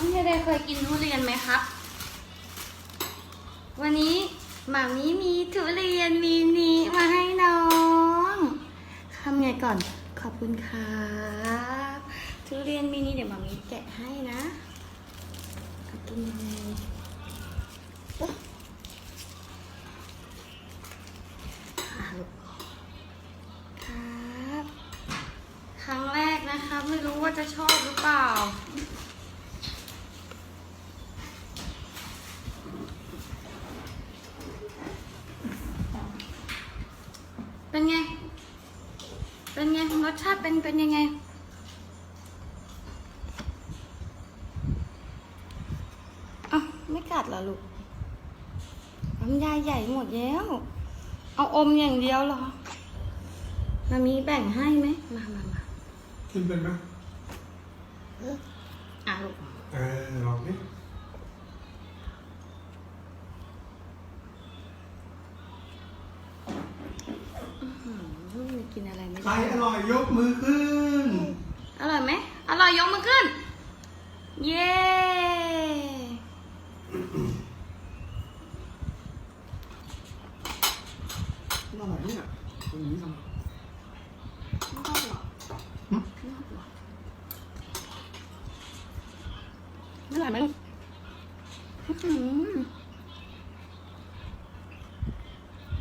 น้องเดย์เคยกินทุเรียนไหมครับ วันนี้หมามีมีทุเรียนมินิมาให้น้องทำไงก่อน ขอบคุณครับทุเรียนมินิเดี๋ยวหมามีแกะให้นะเอากินยังไงอะลูกครับ ครั้งแรกนะคะ ไม่รู้ว่าจะชอบหรือเปล่า เป็นไง เป็นไงรสชาติเป็นเป็นยังไง อะ ไม่กัดเหรอลูกน้ำยาใหญ่หมดแล้ว เอาอมอย่างเดียวเหรอ มามีแบ่งให้ไหม มามามากินเป็นไหมอะลูก เออลองดิ อืม กินอะไรไม่ใครได้ อร่อยยกมือขึ้น อร่อยไหมอร่อยยกมือขึ้น เย้ อร่อยเนี่ยคนนี้ทำไม่ชอบหรอไม่ชอบหรอไม่อร่อยไหมลูกอื้อหือ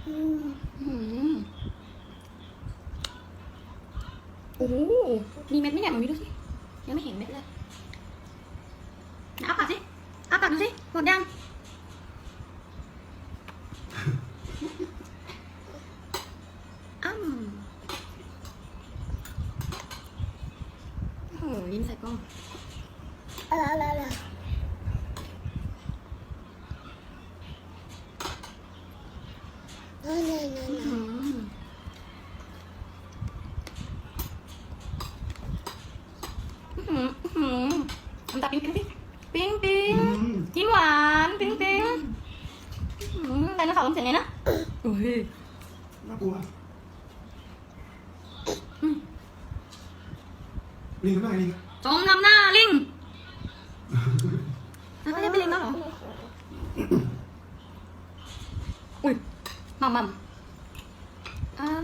อื้อหือ โอ้โหมีเม็ดไหมเนี่ยมามีดูสิยังไม่เห็นเม็ดเลยไหนอ้าปากสิอ้าปากดูสิหมดยังอ้ำโอ้ยยิ้มใส่กล้องอื้อหืออื้อหืออื้อหือ ทำตาปิ๊งปิ๊งปิ๊งปิ๊งปิ๊งยิ้มหวานปิ๊งปิ๊งอื้อหืออะไรนะสาวทำเสียงไงนะโอ้ยน่ากลัวอืมลิงทำไมลิงจงทำหน้าลิงแล้วไม่ได้เป็นลิงแล้วเหรออุ้ยมัมมัมอ้ำ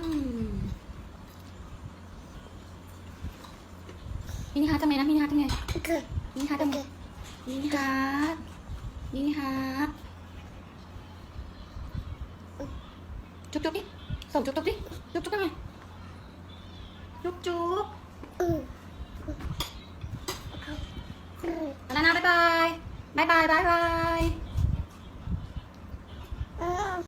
มินิฮาร์ททำไงนะมินิฮาร์ททำไงมิ นิฮาร์ททำไงมินิฮาร์ทมินิฮาร์ทจุ๊บจุ๊บดิส่งจุ๊บจุ๊บดิจุ๊บจุ๊บทำไงจุ๊บจุ๊บแล้วนะบ๊ายบายบ๊ายบายบ๊ายบาย